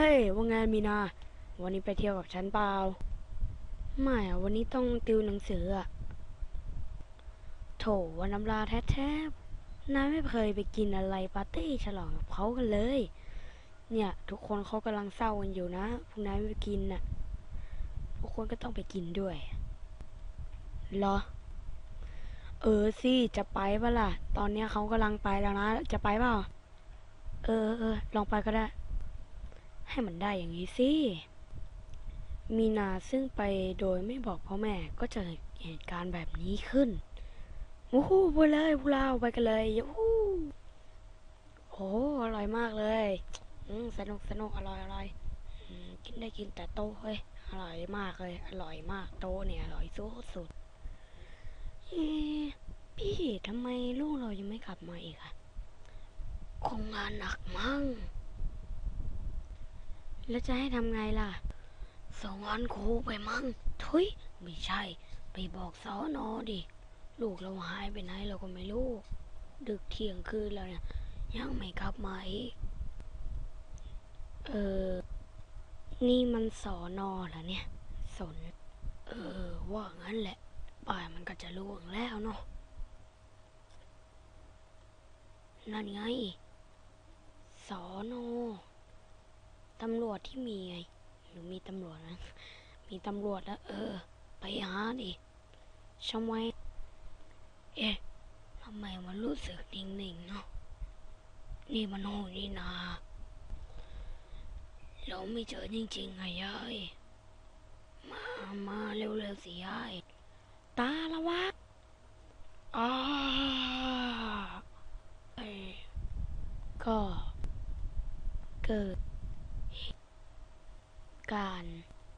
ฮ้ยว่าไงมีนา วันนี้ไปเที่ยวกับฉันเปล่า ไม่อะวันนี้ต้องติวหนังสืออะโถวันน้ำลาแท้ๆนายไม่เคยไปกินอะไรปาร์ตี้ฉลองกับเขากันเลย เนี่ย ทุกคนเขากำลังเศร้ากันอยู่นะพวกนายไม่ไปกินน่ะทุกคนก็ต้องไปกินด้วยเหรอ เออสิจะไปปะล่ะ ตอนเนี้ยเขากำลังไปแล้วนะ จะไปเปล่า เออเออลองไปก็ได้ ให้มันได้อย่างนี้สิ มีนาซึ่งไปโดยไม่บอกพ่อแม่ก็เจอเหตุการณ์แบบนี้ขึ้นวู้ฮู้ไปเลยพวกเราไปกันเลยยูฮูโอ้อร่อยมากเลยสนุกสนุกอร่อยอร่อยกินได้กินแต่โตะเฮ้ยอร่อยมากเลย อร่อยมากโตะเนี่ยอร่อยสุดสุดพี่ทำไมลูกเรายังไม่กลับมาอีกอะคงงานหนักมั้ง แล้วจะให้ทำไงล่ะส่งวันครูไปมั้งทุย ไม่ใช่ ไปบอกสอนอดิ ลูกเราหายไปไหนเราก็ไม่รู้ ดึกเที่ยงคืนแล้วเนี่ย ยังไม่กลับมาอีก เออ นี่มันสอนอเหรอเนี่ย สน เออ ว่างั้นแหละ ป่ายมันก็จะล่วงแล้วเนาะ นั่นไงสอนอ ตำรวจที่มีไงหรือมีตำรวจนะ มีตำรวจแล้ว เออ ไปหาดิชำไมเอ๊ะทำไมมันรู้สึกนิ่งๆเนาะนี่มันโหนี่นาเราไม่เจอจริงๆไงยายมามาเร็วๆสิยายตาละวะอ้าเอ้ยก็เกิด การ